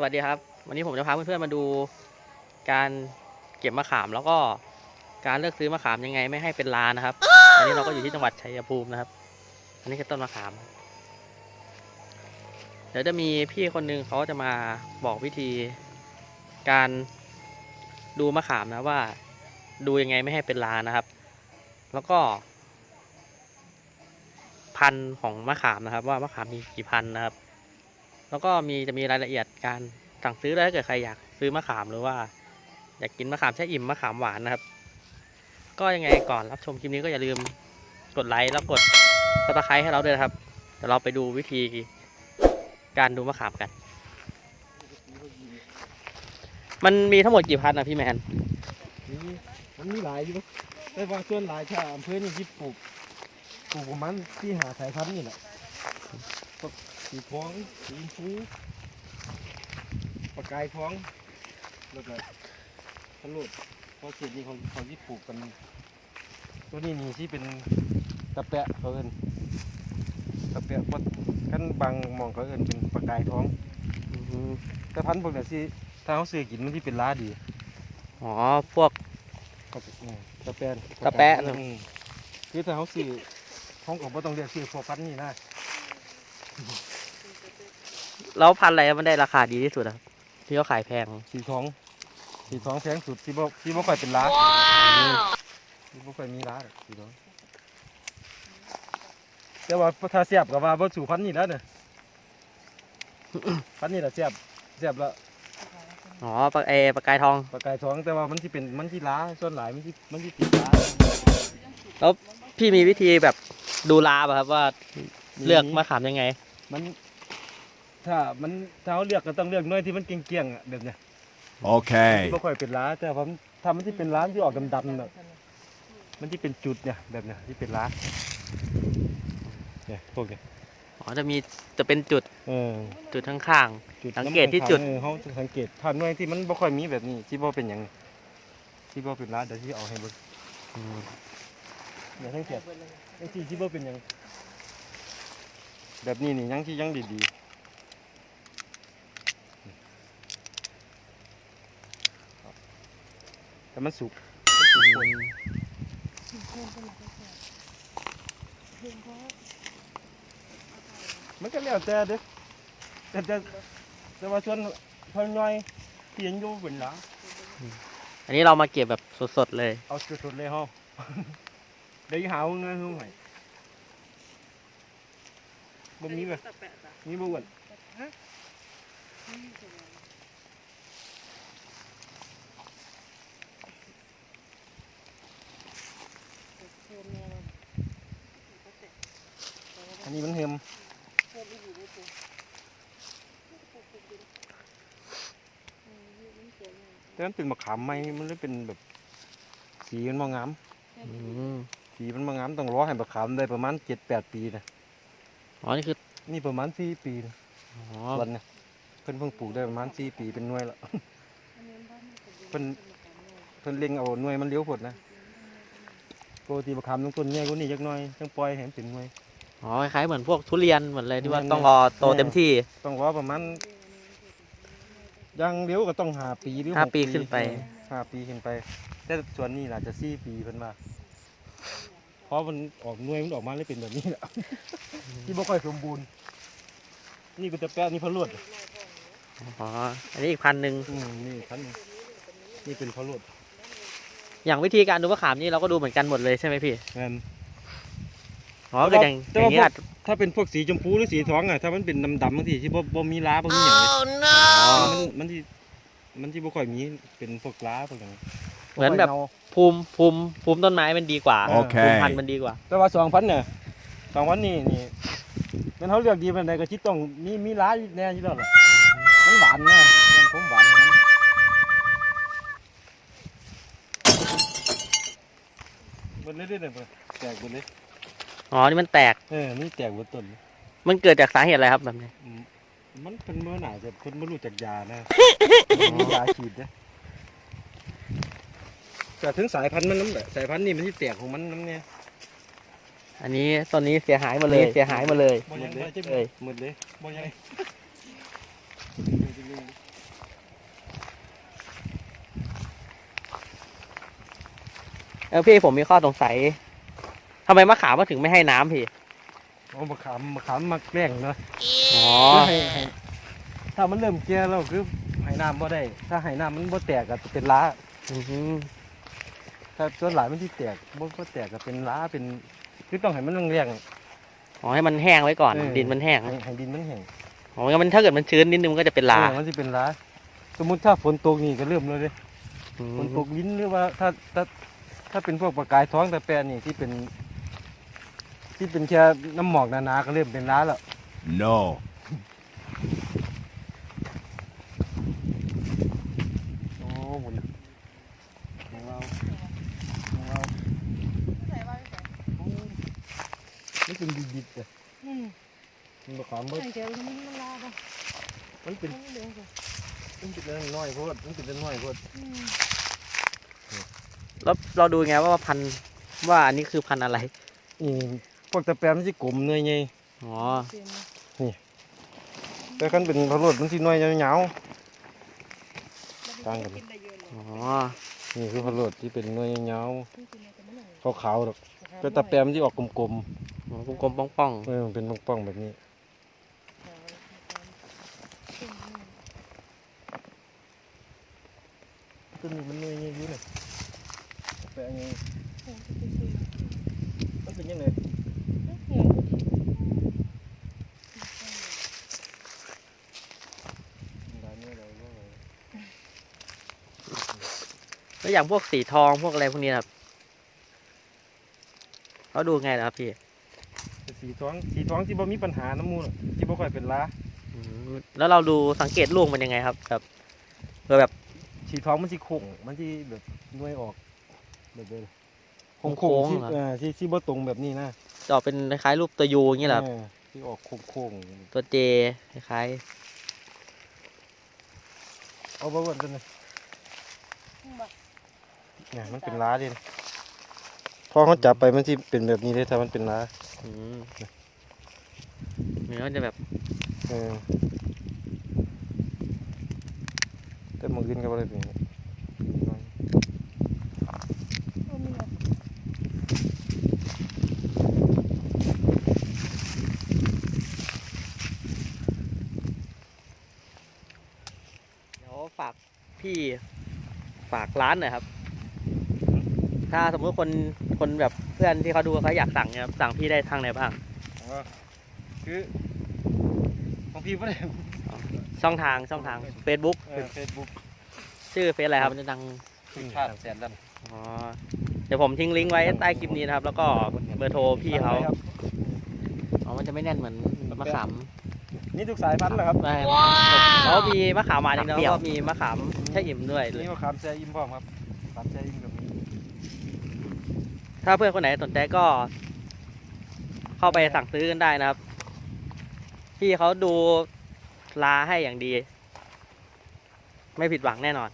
สวัสดีครับ วันนี้ผมจะพาเพื่อนๆมาดูการเก็บมะขามแล้วก็การเลือกซื้อมะขามยังไงไม่ให้เป็นลานะครับอันนี้เราก็อยู่ที่จังหวัดชัยภูมินะครับ อันนี้คือต้นมะขาม เดี๋ยวจะมีพี่คนหนึงเขาจะมาบอกวิธี การดูมะขามนะว่า ดูยังไงไม่ให้เป็นลานะครับ แล้วก็ พันธุ์ของมะขามนะครับ ว่ามะขามมีกี่พันธุ์นะครับ แล้วก็มีจะมีรายละเอียดการสั่งซื้อด้วยถ้าเกิดใครอยากซื้อมะขามหรือว่า อยากกินมะขามแช่อิ่มมะขามหวานนะครับ ก็ยังไงก่อนรับชมคลิปนี้ก็อย่าลืมกดไลค์แล้วกดซับสไครต์ให้เราด้วยนะครับเดี๋ยวเราไปดูวิธีการดูมะขามกัน มันมีทั้งหมดกี่พันนะพี่แมนนี่มันมีหลายอยู่แต่ว่าส่วนหลายชาวอำเภอนี่ที่ปลูกปลูกประมาณที่หาสายพันธุ์นี่แหละ สีทองสีชมพูปลากายทองแล้วก็ทะลุเพราะเขตนี้เขาเขาที่ปลูกกัน ตัวนี้นี่ที่เป็นตะแปะเขาเอินตะแปะเพราะกันบางหมองเขาเอินเป็นปลากายทองอืมแต่พันธุ์พวกนี้สิถ้าเขาซื้อกินมันที่เป็นล้าดีอ๋อพวกครับอืมตะแปะตะแปะน่ะอืมคือถ้าเขาซื้อเขาก็บ่ต้องเรียกซื้อพวกพันธุ์นี่นะ แล้วพันธุ์อะไรมันได้ราคาดีที่สุดอะครับที่เขาขายแพงสีทองสีทองแพงสุดที่บ่ที่บ่ค่อยเป็นล้าที่บ่ค่อยมีล้าหรอกสีทองแต่ว่าถ้าเสียบก็ว่าบ่สู่พันธุ์นี่แล้วเนี่ย พันธุ์นี่แหละเสียบเสียบแล้วอ๋อปลาเอปลากายทอง ปลากายทองแต่ว่ามันที่เป็นมันที่ล้าส่วนหลายมันที่มันที่ติดล้าพี่มีวิธีแบบดูลาป่ะครับว่าเลือกมะขามยังไง มัน ถ้ามันถ้าเขาเลือกก็ต้องเลือกหน้อยที่มันเกลี้ยงๆอะแบบเนี้ย Okay. ไม่ค่อยเป็นล้าแต่ว่ามันถ้ามันที่เป็นล้าที่ออกดำๆน่ะมันที่เป็นจุดเนี่ยแบบเนี้ยที่เป็นล้าเนี่ยพวกเนี้ยอ๋อจะมีจะเป็นจุดเออจุดข้าง จุดสังเกตที่จุดเออเขาจะสังเกตถ้าหน่วยที่มันบ่ค่อยมีแบบนี้ที่บ่เป็นอย่างที่บ่เป็นล้าเดี๋ยวที่เอาให้เบิ่งๆอืมเดี๋ยวสังเกตไอ้ที่ที่บ่เป็นอย่างแบบนี้นี่ยังที่ยังดีๆ แต่มันสุกมันก็แล้วแต่เด้อแต่แต่แต่ว่าส่วนพอย่อยที่ยังอยู่เป็นหลังอันนี้เรามาเก็บแบบสดๆเลย เอาสุดๆเลยเฮาเดี๋ยวหาเงินเฮาให้บ่มีบ่มีบ่อ้วน อันนี้มันเฮิมแต่มันเป็นมะขามไหมมันเลยเป็นแบบ สีมันบ่งามอืมสีมันบางงามต้องรอให้บักขามได้ประมาณเจ็ดแปดปีนะอ๋อนี่คือนี่ประมาณสี่ปีนะอ๋อส่วนเนี่ยเพิ่นเพิ่งปลูกได้ประมาณสี่ปีเป็นหน่วยแล้วเพิ่นเพิ่นเล็งเอาหน่วยมันเลี้ยวผดนะปกติบักขามต้องต้นใหญ่กว่านี้จักหน่อยต้องปล่อยให้มันเป็นหน่วย อ๋อคล้ายๆเหมือนพวกทุเรียนเหมือนเลยที่ว่าแม่นๆต้องรอโตเต็มที่ต้องรอประมาณอยังเลี้ยวก็ต้องหาปีหรือห้าหกปีขึ้นไปเออห้าปีขึ้นไป แต่ส่วนนี้น่าจะสี่ปีเพิ่นว่าเพราะมันออกหน่วยมันออกมาเลยเป็นแบบนี้แหละที่บ่ค่อยสมบูรณ์ นี่ก็จะแปะนี่พะลวดอ๋ออันนี้อีกพันหนึ่งอืมนี่พันธุ์นี่เป็นพะลวดอย่างวิธีการดูมะขามนี่เราก็ดูเหมือนกันหมดเลยใช่ไหมพี่แม่น อ๋อคืออย่างแต่อว่าย่างนี้อาจถ้าเป็นพวกสีชมพูหรือสีทองอะถ้ามันเป็นดำๆบางทีที่บ่บ่มีล้าบ่มีหยังเลยอ๋อมันมันที่มันที่บ่ค่อยมีเป็นพวกล้าพวกหยังเหมือนแบบค่ยาภูมิภูมิภูมิต้นไม้มันดีกว่าโอเคภูมิพันธุ์มันดีกว่า แต่ว่าสองพันเนี่ยสองพันนี่นี่มันเขาเลือกดีปานใดก็ชิดต้องมีมีล้าอยู่แน่อยู่แล้วล่ะมันหวานนะมันผมหวานนะมันเบิดเลยเด้อเนี่ยเบิดแตกเบิดเลย อ๋อ นี่มันแตก เออมันแตกบนต้น มันเกิดจากสาเหตุอะไรครับแบบนี้ มันเป็นเมื่อหนาจะคนไม่รู้จักยานะยาฉีดนะแต่ถึงสายพันธุ์มันน้ำแบบสายพันธุ์นี่มันที่แตกของมันน้ำเนี่ยอันนี้ตอนนี้เสียหายมาเลย เสียหายมาเลยหมดเลยหมดเลยหมดเลยเออพี่ผมมีข้อสงสัย ทำไมมะขามมาถึงไม่ให้น้ำพี่เอามะขามมะขามมักแรงเนาะอ๋อให้ให้ถ้ามันเริ่มแก่แล้วคือให้น้ำบ่ได้ ถ้าให้น้ำมันบ่แตกก็จะเป็นล้า อือหือถ้าส่วนหลายมันที่แตกบ่บ่แตกก็เป็นล้าเป็นคือต้องให้มันแรง อ๋อให้มันแห้งไว้ก่อน เออ ดินมันแห้งๆให้ให้ดินมันแห้งอ๋องั้นมันถ้าเกิดมันชื้นนิดนึงมันก็จะเป็นลาเออมันสิเป็นล้า สมมุติถ้าฝนตกนี่ก็เริ่มเลยเด้อืมฝนตกลิ้นหรือว่าถ้าถ้าถ้าเป็นพวกประกายท้องแต่แปรนี่ที่เป็น ที่เป็นแค่น้ำหมอกหนาๆก็เริ่มเป็นล้าแล้ว No. โอ้หมดของเราของเราใส่ไว้ใส่โอ้มันเป็นดิบๆเลยอืมมันบะขามเบิดใส่เดี๋ยวมันมันลาไปมันเป็นมันเหลืองสิมันเป็นเรื่องน้อยโพดมันเป็นเรื่องน้อยโพดอืมแล้วเราดูไงว่าพันธุ์ว่าอันนี้คือพันธุ์อะไร นี่ พวกตะแปรมันสิกลมเนยไงอ๋อเปลี่ยนแต่คันเป็นพะโลดมันสิน้อยยาวต่างกันกินได้เยอะเลยอ๋อๆนี่คือพะโลดที่เป็นน้อยยาวกินกินได้แต่ไม่หน่อยๆขาวๆดอกแต่ตะแปรมันสิออกกลมอ๋อกลมๆป้องๆเออมันเป็นป่องๆแบบนี้ตัวนี้มันน้อยไงอยู่เนี่ยตะแปรไงมันเป็นยังไงได้เนื้อได้เนื้อได้ ๆ แล้วอย่างพวกสีทองพวกอะไรพวกนี้นะครับเขาดูไงนะครับพี่แต่สีท้องสีท้องที่บ่มีปัญหาน้ำมูลที่บ่ค่อยเป็นล้าอืมแล้วเราดูสังเกตลูกมันยังไงครับแบบเพื่อแบบสีท้องมันสิโค้งมันสิแบบหน่วยออกแบบเดิมโค้งๆโค้งๆที่เหรอเอ่าที่ที่บ่ตรงแบบนี้นะจะออกเป็นคล้ายๆรูปตัวยูอย่างนี้แหละครับเออที่ออกโค้งตัวเจคล้ายๆเอาบ่ว่ากันเลย เนี่ยมันเป็นล้าดิพอเขาจับไปมันสิเป็นแบบนี้เลยถ้ามันเป็นล้าๆอืมเนื้อมันจะแบบเออแต่มันกินก็บ่ได้เป็นอย่างนี้เดี๋ยวฝากพี่ฝากร้านหน่อยครับ ถ้าสมมติคนคนแบบเพื่อนที่เขาดูเขาอยากสั่งเนี่ยครับสั่งพี่ได้ทางไหนบ้าง อ๋อคือของพี่บ่ได้ช่องทางช่องทาง Facebook เออ Facebook ชื่อเฟซอะไรครับมันจะดังคือชาติแสนดันอ๋อเดี๋ยวผมทิ้งลิงก์ไว้ใต้คลิปนี้นะครับ แล้วก็เบอร์โทรพี่เขาครับอ๋อมันจะไม่แน่นเหมือนมะขามนี่ทุกสายพันธุ์เหรอครับได้แล้วมีมะขามหวานอย่างเดียวแล้วก็มีมะขามแช่อิ่มด้วยนี่มะขามแช่อิ่มพร้อมครับมะขามแช่อิ่มแบบนี้ ถ้าเพื่อนคนไหนสนใจก็ เข้าไปสั่งซื้อกันได้นะครับ พี่เขาดูลาให้อย่างดี ไม่ผิดหวังแน่นอน